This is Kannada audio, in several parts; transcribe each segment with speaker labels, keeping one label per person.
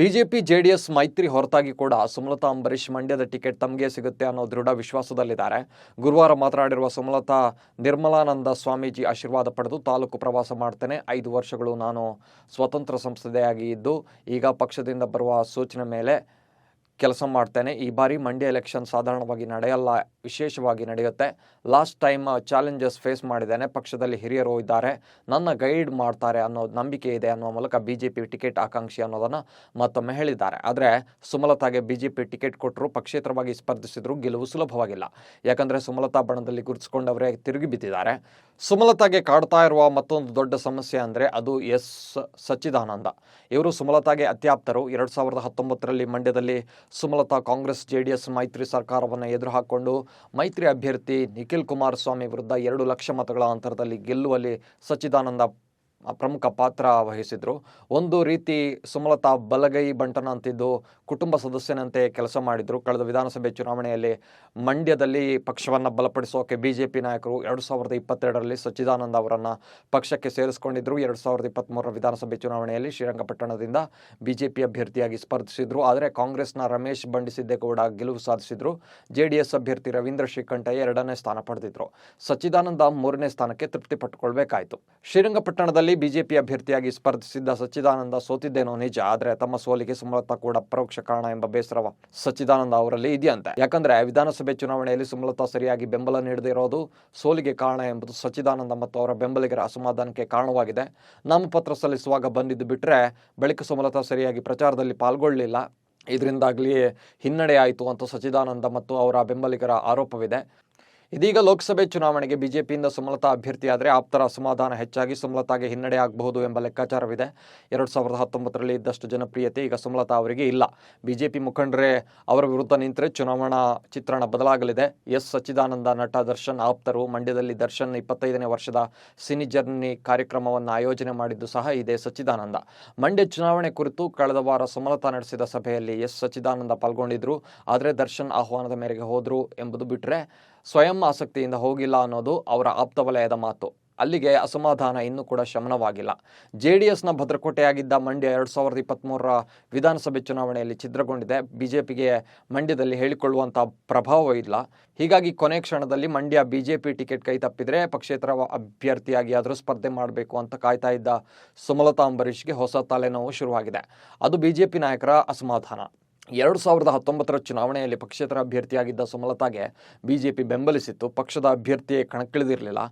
Speaker 1: ಬಿಜೆಪಿ, ಜೆಡಿಎಸ್ ಮೈತ್ರಿ ಹೊರತಾಗಿ ಕೂಡ ಸುಮಲತಾ ಅಂಬರೀಶ್ ಮಂಡ್ಯದ ಟಿಕೆಟ್ ತಮಗೆ ಸಿಗುತ್ತೆ ಅನ್ನೋ ದೃಢ ವಿಶ್ವಾಸದಲ್ಲಿದ್ದಾರೆ. ಗುರುವಾರ ಮಾತನಾಡಿರುವ ಸುಮಲತಾ, ನಿರ್ಮಲಾನಂದ ಸ್ವಾಮೀಜಿ ಆಶೀರ್ವಾದ ಪಡೆದು ತಾಲೂಕು ಪ್ರವಾಸ ಮಾಡ್ತೇನೆ. ಐದು ವರ್ಷಗಳು ನಾನು ಸ್ವತಂತ್ರ ಸಂಸದೆಯಾಗಿ ಇದ್ದು, ಈಗ ಪಕ್ಷದಿಂದ ಬರುವ ಸೂಚನೆ ಮೇಲೆ ಕೆಲಸ ಮಾಡ್ತೇನೆ. ಈ ಬಾರಿ ಮಂಡ್ಯ ಎಲೆಕ್ಷನ್ ಸಾಧಾರಣವಾಗಿ ನಡೆಯಲ್ಲ, ವಿಶೇಷವಾಗಿ ನಡೆಯುತ್ತೆ. ಲಾಸ್ಟ್ ಟೈಮ್ ಚಾಲೆಂಜಸ್ ಫೇಸ್ ಮಾಡಿದ್ದೇನೆ. ಪಕ್ಷದಲ್ಲಿ ಹಿರಿಯರು ಇದ್ದಾರೆ. ನನ್ನ ಗೈಡ್ ಮಾಡ್ತಾರೆ ಅನ್ನೋ ನಂಬಿಕೆ ಇದೆ ಅನ್ನೋ ಮೂಲಕ ಬಿ ಜೆ ಪಿ ಟಿಕೆಟ್ ಆಕಾಂಕ್ಷಿ ಅನ್ನೋದನ್ನು ಮತ್ತೊಮ್ಮೆ ಹೇಳಿದ್ದಾರೆ. ಆದರೆ ಸುಮಲತಾಗೆ ಬಿ ಜೆ ಪಿ ಟಿಕೆಟ್ ಕೊಟ್ಟರು ಪಕ್ಷೇತರವಾಗಿ ಸ್ಪರ್ಧಿಸಿದ್ರು, ಗೆಲುವು ಸುಲಭವಾಗಿಲ್ಲ. ಯಾಕಂದರೆ ಸುಮಲತಾ ಬಣದಲ್ಲಿ ಗುರುತಿಸಿಕೊಂಡವರೇ ತಿರುಗಿ ಬಿದ್ದಿದ್ದಾರೆ. ಸುಮಲತಾಗೆ ಕಾಡ್ತಾ ಇರುವ ಮತ್ತೊಂದು ದೊಡ್ಡ ಸಮಸ್ಯೆ ಅಂದರೆ ಅದು ಎಸ್. ಸಚ್ಚಿದಾನಂದ. ಇವರು ಸುಮಲತಾಗೆ ಅತ್ಯಾಪ್ತರು. ಎರಡು ಸಾವಿರದ ಹತ್ತೊಂಬತ್ತರಲ್ಲಿ ಮಂಡ್ಯದಲ್ಲಿ Sumalatha Congress J D S ಮೈತ್ರಿ ಸರ್ಕಾರವನ್ನು ಎದುರು ಹಾಕಿಕೊಂಡು ಮೈತ್ರಿ ಅಭ್ಯರ್ಥಿ ನಿಖಿಲ್ ಕುಮಾರಸ್ವಾಮಿ ವಿರುದ್ಧ ಎರಡು ಲಕ್ಷ ಮತಗಳ ಅಂತರದಲ್ಲಿ ಗೆಲ್ಲುವಲ್ಲಿ ಸಚ್ಚಿದಾನಂದ ಪ್ರಮುಖ ಪಾತ್ರ ವಹಿಸಿದ್ರು. ಒಂದು ರೀತಿ ಸುಮಲತಾ ಬಲಗೈ ಬಂಟನ ಅಂತಿದ್ದು, ಕುಟುಂಬ ಸದಸ್ಯನಂತೆ ಕೆಲಸ ಮಾಡಿದರು. ಕಳೆದ ವಿಧಾನಸಭೆ ಚುನಾವಣೆಯಲ್ಲಿ ಮಂಡ್ಯದಲ್ಲಿ ಪಕ್ಷವನ್ನು ಬಲಪಡಿಸೋಕೆ ಬಿ ಜೆ ಪಿ ನಾಯಕರು ಎರಡು ಸಾವಿರದ ಇಪ್ಪತ್ತೆರಡರಲ್ಲಿ ಸಚ್ಚಿದಾನಂದ ಅವರನ್ನು ಪಕ್ಷಕ್ಕೆ ಸೇರಿಸಿಕೊಂಡಿದ್ದರು ಎರಡು ಸಾವಿರದ ಇಪ್ಪತ್ತ್ಮೂರರ ವಿಧಾನಸಭೆ ಚುನಾವಣೆಯಲ್ಲಿ ಶ್ರೀರಂಗಪಟ್ಟಣದಿಂದ ಬಿ ಜೆ ಪಿ ಅಭ್ಯರ್ಥಿಯಾಗಿ ಸ್ಪರ್ಧಿಸಿದ್ರು. ಆದರೆ ಕಾಂಗ್ರೆಸ್ನ ರಮೇಶ್ ಬಂಡಿಸಿದ್ದೇಗೌಡ ಗೆಲುವು ಸಾಧಿಸಿದ್ರು. ಜೆ ಡಿ ಎಸ್ ಅಭ್ಯರ್ಥಿ ರವೀಂದ್ರ ಶ್ರೀಕಂಠಯ್ಯ ಎರಡನೇ ಸ್ಥಾನ ಪಡೆದಿದ್ರು. ಸಚ್ಚಿದಾನಂದ ಮೂರನೇ ಸ್ಥಾನಕ್ಕೆ ತೃಪ್ತಿ ಪಟ್ಟುಕೊಳ್ಬೇಕಾಯಿತು. ಶ್ರೀರಂಗಪಟ್ಟಣದಲ್ಲಿ ಬಿಜೆಪಿ ಅಭ್ಯರ್ಥಿಯಾಗಿ ಸ್ಪರ್ಧಿಸಿದ್ದ ಸಚ್ಚಿದಾನಂದ ಸೋತಿದ್ದೇನೋ ನಿಜ, ಆದರೆ ತಮ್ಮ ಸೋಲಿಗೆ ಸುಮಲತಾ ಕೂಡ ಪರೋಕ್ಷ ಕಾರಣ ಎಂಬ ಬೇಸರವ. ಸಚ್ಚಿದಾನಂದ ಅವರಲ್ಲಿ ಇದೆಯಂತೆ. ಯಾಕಂದ್ರೆ ವಿಧಾನಸಭೆ ಚುನಾವಣೆಯಲ್ಲಿ ಸುಮಲತಾ ಸರಿಯಾಗಿ ಬೆಂಬಲ ನೀಡದೇ ಇರೋದು ಸೋಲಿಗೆ ಕಾರಣ ಎಂಬುದು ಸಚ್ಚಿದಾನಂದ ಮತ್ತು ಅವರ ಬೆಂಬಲಿಗರ ಅಸಮಾಧಾನಕ್ಕೆ ಕಾರಣವಾಗಿದೆ. ನಾಮಪತ್ರ ಸಲ್ಲಿಸುವಾಗ ಬಂದಿದ್ದು ಬಿಟ್ಟರೆ ಬಳಿಕ ಸುಮಲತಾ ಸರಿಯಾಗಿ ಪ್ರಚಾರದಲ್ಲಿ ಪಾಲ್ಗೊಳ್ಳಲಿಲ್ಲ. ಇದರಿಂದಾಗಲಿ ಹಿನ್ನಡೆಯಾಯಿತು ಅಂತ ಸಚ್ಚಿದಾನಂದ ಮತ್ತು ಅವರ ಬೆಂಬಲಿಗರ ಆರೋಪವಿದೆ. ಇದೀಗ ಲೋಕಸಭೆ ಚುನಾವಣೆಗೆ ಬಿಜೆಪಿಯಿಂದ ಸುಮಲತಾ ಅಭ್ಯರ್ಥಿಯಾದರೆ ಆಪ್ತರ ಅಸಮಾಧಾನ ಹೆಚ್ಚಾಗಿ ಸುಮಲತಾಗೆ ಹಿನ್ನಡೆ ಆಗಬಹುದು ಎಂಬ ಲೆಕ್ಕಾಚಾರವಿದೆ. ಎರಡು ಸಾವಿರದ ಹತ್ತೊಂಬತ್ತರಲ್ಲಿ ಇದ್ದಷ್ಟು ಜನಪ್ರಿಯತೆ ಈಗ ಸುಮಲತಾ ಅವರಿಗೆ ಇಲ್ಲ. ಬಿಜೆಪಿ ಮುಖಂಡರೇ ಅವರ ವಿರುದ್ಧ ನಿಂತರೆ ಚುನಾವಣಾ ಚಿತ್ರಣ ಬದಲಾಗಲಿದೆ. ಎಸ್ ಸಚ್ಚಿದಾನಂದ ನಟ ದರ್ಶನ್ ಆಪ್ತರು ಮಂಡ್ಯದಲ್ಲಿ ದರ್ಶನ್ ಇಪ್ಪತ್ತೈದನೇ ವರ್ಷದ ಸಿನಿ ಜರ್ನಿ ಕಾರ್ಯಕ್ರಮವನ್ನು ಆಯೋಜನೆ ಮಾಡಿದ್ದು ಸಹ ಇದೆ ಸಚ್ಚಿದಾನಂದ. ಮಂಡ್ಯ ಚುನಾವಣೆ ಕುರಿತು ಕಳೆದ ವಾರ ಸುಮಲತಾ ನಡೆಸಿದ ಸಭೆಯಲ್ಲಿ ಎಸ್ ಸಚ್ಚಿದಾನಂದ ಪಾಲ್ಗೊಂಡಿದ್ರು. ಆದರೆ ದರ್ಶನ್ ಆಹ್ವಾನದ ಮೇರೆಗೆ ಹೋದರು ಎಂಬುದು ಬಿಟ್ಟರೆ ಸ್ವಯಂ ಆಸಕ್ತಿಯಿಂದ ಹೋಗಿಲ್ಲ ಅನ್ನೋದು ಅವರ ಆಪ್ತ ವಲಯದ ಮಾತು. ಅಲ್ಲಿಗೆ ಅಸಮಾಧಾನ ಇನ್ನೂ ಕೂಡ ಶಮನವಾಗಿಲ್ಲ. ಜೆ ಡಿ ಎಸ್ನ ಭದ್ರಕೋಟೆಯಾಗಿದ್ದ ಮಂಡ್ಯ ಎರಡು ಸಾವಿರದ ಇಪ್ಪತ್ತ್ಮೂರರ ವಿಧಾನಸಭೆ ಚುನಾವಣೆಯಲ್ಲಿ ಛಿದ್ರಗೊಂಡಿದೆ. ಬಿ ಜೆ ಪಿಗೆ ಮಂಡ್ಯದಲ್ಲಿ ಹೇಳಿಕೊಳ್ಳುವಂಥ ಪ್ರಭಾವ ಇಲ್ಲ. ಹೀಗಾಗಿ ಕೊನೆ ಕ್ಷಣದಲ್ಲಿ Mandya B J P ticket ಕೈ ತಪ್ಪಿದರೆ ಪಕ್ಷೇತರ ಅಭ್ಯರ್ಥಿಯಾಗಿ ಆದರೂ ಸ್ಪರ್ಧೆ ಮಾಡಬೇಕು ಅಂತ ಕಾಯ್ತಾ ಇದ್ದ ಸುಮಲತಾ ಅಂಬರೀಷ್ಗೆ ಹೊಸ ತಲೆನೋವು ಶುರುವಾಗಿದೆ. ಅದು ಬಿಜೆಪಿ ನಾಯಕರ ಅಸಮಾಧಾನ. ಎರಡು ಸಾವಿರದ ಹತ್ತೊಂಬತ್ತರ ಚುನಾವಣೆಯಲ್ಲಿ ಪಕ್ಷೇತರ ಅಭ್ಯರ್ಥಿಯಾಗಿದ್ದ ಸುಮಲತಾಗೆ ಬಿಜೆಪಿ ಬೆಂಬಲಿಸಿತ್ತು. ಪಕ್ಷದ ಅಭ್ಯರ್ಥಿಯೇ ಕಣಕ್ಕಿಳಿದಿರಲಿಲ್ಲ.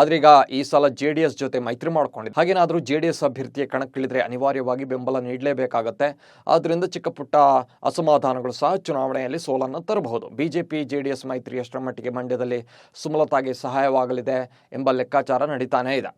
Speaker 1: ಆದ್ರೀಗ ಈ ಸಲ ಜೆ ಡಿ ಎಸ್ ಜೊತೆ ಮೈತ್ರಿ ಮಾಡಿಕೊಂಡಿದೆ ಹಾಗೇನಾದರೂ ಜೆ ಡಿ ಎಸ್ ಅಭ್ಯರ್ಥಿಯೇ ಕಣಕ್ಕಿಳಿದ್ರೆ ಅನಿವಾರ್ಯವಾಗಿ ಬೆಂಬಲ ನೀಡಲೇಬೇಕಾಗತ್ತೆ. ಆದ್ದರಿಂದ ಚಿಕ್ಕ ಪುಟ್ಟ ಅಸಮಾಧಾನಗಳು ಸಹ ಚುನಾವಣೆಯಲ್ಲಿ ಸೋಲನ್ನು ತರಬಹುದು. ಬಿಜೆಪಿ ಜೆ ಡಿ ಎಸ್ ಮೈತ್ರಿ ಎಷ್ಟರ ಮಟ್ಟಿಗೆ ಮಂಡ್ಯದಲ್ಲಿ ಸುಮಲತಾಗೆ ಸಹಾಯವಾಗಲಿದೆ ಎಂಬ ಲೆಕ್ಕಾಚಾರ ನಡೀತಾನೇ ಇದೆ.